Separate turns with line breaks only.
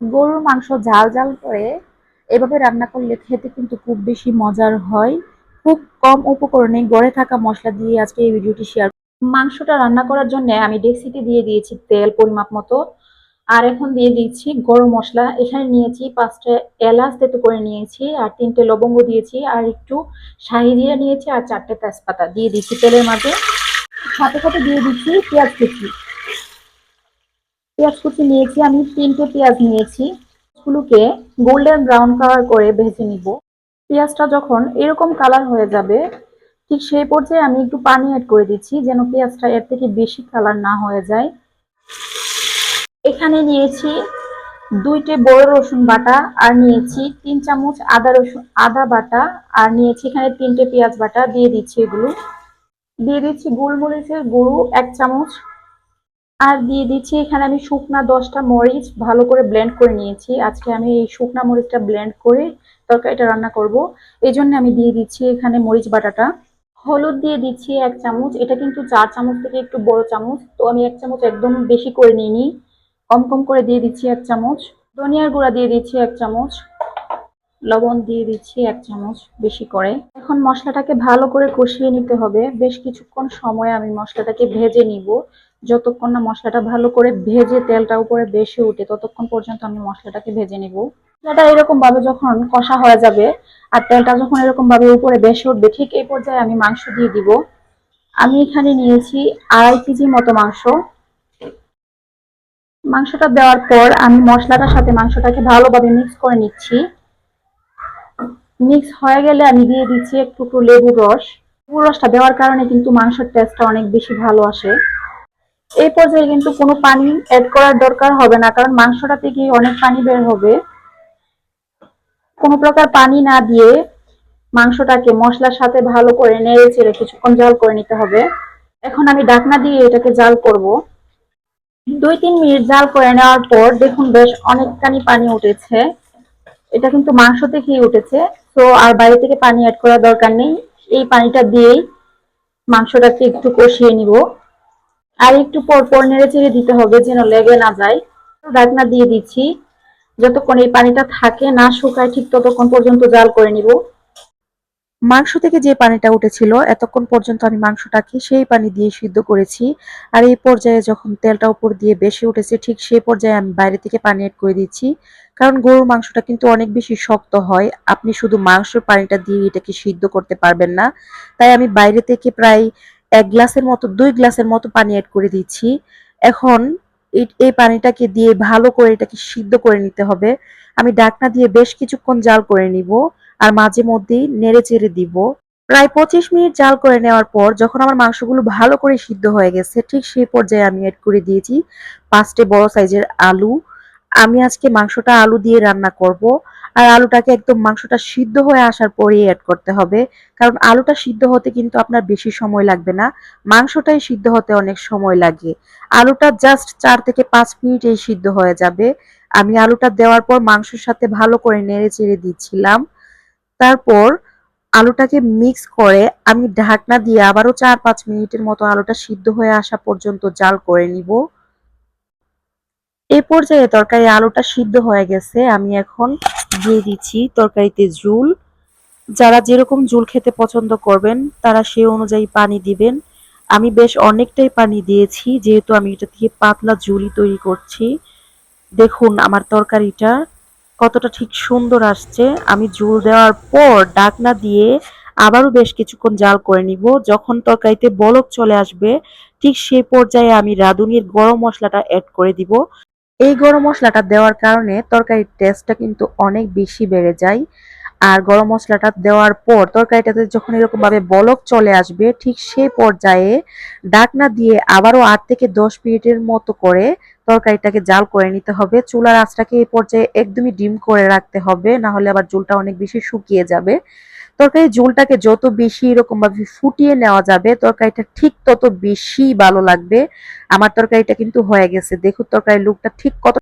গরুর মাংস ঝাল ঝাল করে এভাবে রান্না করলে খেতে কিন্তু খুব বেশি মজার হয়। খুব কম উপকরণে গড়ে থাকা মশলা দিয়ে আজকে এই ভিডিওটি শেয়ার মাংসটা রান্না করার জন্য আমি ডেক্সিতে দিয়ে দিয়েছি তেল পরিমাপ মতো। আর এখন দিয়ে দিচ্ছি গরম মশলা। এখানে নিয়েছি পাঁচটা এলাচ তেতো করে নিয়েছি আর তিনটে লবঙ্গ দিয়েছি আর একটু শাহি জিরা নিয়েছি আর চারটে তেজপাতা। দিয়ে দিচ্ছি তেলের মাঝে সাথে সাথে দিয়ে দিচ্ছি পেঁয়াজ কুচি। পেঁয়াজ কুচি নিয়েছি, আমি তিনটে পেঁয়াজ নিয়েছি। গুলোকে গোল্ডেন ব্রাউন কালার করে ভেজে নিব। পেঁয়াজটা যখন এরকম কালার হয়ে যাবে, ঠিক সেই পর্যায়ে আমি একটু পানি অ্যাড করে দিচ্ছি, যেন পেঁয়াজটা এর থেকে বেশি কালার না হয়ে যায়। এখানে নিয়েছি দুইটে বড় রসুন বাটা, আর নিয়েছি তিন চামচ আদা রসুন, আদা বাটা, আর নিয়েছি এখানে তিনটে পেঁয়াজ বাটা। দিয়ে দিচ্ছি এগুলো। দিয়ে দিচ্ছি গোলমরিচের গুঁড়ো, এক চামচ আর দিয়ে দিচ্ছি, এখানে আমি শুকনা দশটা মরিচ ভালো করে ব্লেন্ড করে নিয়েছি। আজকে আমি এই শুকনা মরিচটা ব্লেন্ড করে তরকারিটা রান্না করব। এই জন্য আমি দিয়ে দিচ্ছি এখানে মরিচ বাটাটা। হলুদ দিয়ে দিচ্ছি এক চামচ। এটা কিন্তু চার চামচ থেকে একটু বড় চামচ, তো আমি এক চামচ একদম বেশি করে নিইনি। কম কম করে দিয়ে দিচ্ছি এক চামচ। ধনিয়ার গুঁড়া দিয়ে দিচ্ছি এক চামচ। লবণ দিয়ে দিচ্ছি এক চামচ বেশি করে। এখন মশলাটাকে ভালো করে কষিয়ে নিতে হবে। বেশ কিছুক্ষণ সময় আমি মশলাটাকে ভেজে নিব। যতক্ষণ না মশলাটা ভালো করে ভেজে তেলটা উপরে বেশি উঠে, ততক্ষণ পর্যন্ত আমি মশলাটাকে ভেজে নিব। মশলাটা এরকম ভাবে যখন কষা হয়ে যাবে আর তেলটা যখন এরকম ভাবে উপরে বেশি উঠবে, ঠিক এই পর্যায়ে আমি মাংস দিয়ে দিব। আমি এখানে নিয়েছি আড়াই কেজি মতো মাংস। মাংসটা দেওয়ার পর আমি মশলাটার সাথে মাংসটাকে ভালোভাবে মিক্স করে নিচ্ছি। মিক্স হয়ে গেলে আমি দিয়ে দিচ্ছি একটু একটু লেবুর রস। লেবুর রসটা দেওয়ার কারণে কিন্তু মাংসের টেস্টটা অনেক বেশি ভালো আসে। এই পর্যায়ে কিন্তু কোনো পানি অ্যাড করার দরকার হবে না, কারণ মাংসটা থেকে অনেক পানি বের হবে। কোনো প্রকার পানি না দিয়ে মাংসটাকে মশলার সাথে ভালো করে নেড়ে চেড়ে কিছুক্ষণ জাল করে নিতে হবে। এখন আমি ডাকনা দিয়ে এটাকে জাল করব। দুই তিন মিনিট জাল করে নেওয়ার পর দেখুন বেশ অনেকখানি পানি উঠেছে। এটা কিন্তু মাংস থেকেই উঠেছে, তো আর বাইরে থেকে পানি অ্যাড করার দরকার নেই। এই পানিটা দিয়েই মাংসটাকে একটু কষিয়ে নিব। আর একটু পর পর নেড়ে চেড়ে দিতে হবে যেন লেগে না যায়। ডাকনা দিয়ে দিচ্ছি। যতক্ষণ এই পানিটা থাকে না শুকায়, ঠিক ততক্ষণ পর্যন্ত জাল করে নিব। মাংস থেকে যে পানিটা উঠেছিল, এতক্ষণ পর্যন্ত আমি মাংসটাকে সেই পানি দিয়ে সিদ্ধ করেছি। আর এই পর্যায়ে যখন তেলটা উপর দিয়ে বেশি উঠেছে, ঠিক সেই পর্যায়ে আমি বাইরে থেকে পানি অ্যাড করে দিচ্ছি। কারণ গরুর মাংসটা কিন্তু অনেক বেশি শক্ত হয়। আপনি শুধু মাংসের পানিটা দিয়ে এটাকে সিদ্ধ করতে পারবেন না। তাই আমি বাইরে থেকে প্রায় এক গ্লাসের মতো, দুই গ্লাসের মতো পানি অ্যাড করে দিচ্ছি। এখন এই পানিটাকে দিয়ে ভালো করে এটাকে সিদ্ধ করে নিতে হবে। আমি ডাকনা দিয়ে বেশ কিছুক্ষণ জাল করে নিব আর মাঝে মধ্যেই নেড়ে চেড়ে দিব। প্রায় পঁচিশ মিনিট জাল করে নেওয়ার পর যখন আমার মাংসগুলো ভালো করে সিদ্ধ হয়ে গেছে, ঠিক সেই পর্যায়ে আমি অ্যাড করে দিয়েছি পাঁচটে বড় সাইজের আলু। আমি আজকে মাংসটা আলু দিয়ে রান্না করব। আর আলুটাকে একদম মাংসটা সিদ্ধ হয়ে আসার পরেই অ্যাড করতে হবে। কারণ আলুটা সিদ্ধ হতে কিন্তু আপনার বেশি সময় লাগবে না। মাংসটাই সিদ্ধ হতে অনেক সময় লাগে। আলুটা জাস্ট চার থেকে পাঁচ মিনিটেই সিদ্ধ হয়ে যাবে। আমি আলুটা দেওয়ার পর মাংসের সাথে ভালো করে নেড়ে চেড়ে দিচ্ছিলাম। তারপর আলুটাকে মিক্স করে আমি ঢাকনা দিয়ে আবারও চার পাঁচ মিনিটের মতো আলুটা সিদ্ধ হয়ে আসা পর্যন্ত জাল করে নিব। এ পর্যায়ে তরকারি আলুটা সিদ্ধ হয়ে গেছে। আমি এখন দিয়ে দিচ্ছি তরকারিতে ঝুল। যারা যেরকম ঝুল খেতে পছন্দ করবেন, তারা সেই অনুযায়ী পানি দিবেন। আমি বেশ অনেকটাই পানি দিয়েছি, যেহেতু আমি এটা দিয়ে পাতলা ঝুলি তৈরি করছি। দেখুন আমার তরকারিটা কতটা ঠিক সুন্দর আসছে। আমি ঝুল দেওয়ার পর ডাকনা দিয়ে আবারও বেশ কিছুক্ষণ জাল করে নিব। যখন তরকারিতে বলক চলে আসবে, ঠিক সেই পর্যায়ে আমি রাঁধুনির গরম মশলাটা অ্যাড করে দিব। এই গরম মশলাটা দেওয়ার কারণে তরকারির টেস্টটা কিন্তু অনেক বেশি বেড়ে যায়। আর গরম মশলাটা দেওয়ার পর তরকারিটাতে যখন এরকম ভাবে বলক চলে আসবে, ঠিক সেই পর্যায়ে ডাকনা দিয়ে আবারও আট থেকে দশ মিনিটের মতো করে তরকারিটাকে জাল করে নিতে হবে। চুলার আঁচটাকে এই পর্যায়ে একদমই ডিম করে রাখতে হবে না হলে আবার জলটা অনেক বেশি শুকিয়ে যাবে। তরকারি ঝোলটাকে যত বেশি এরকম ভাবে ফুটিয়ে নেওয়া যাবে, তরকারিটা ঠিক তত বেশি ভালো লাগবে। আমার তরকারিটা কিন্তু হয়ে গেছে। দেখুন তরকারির লুকটা ঠিক কত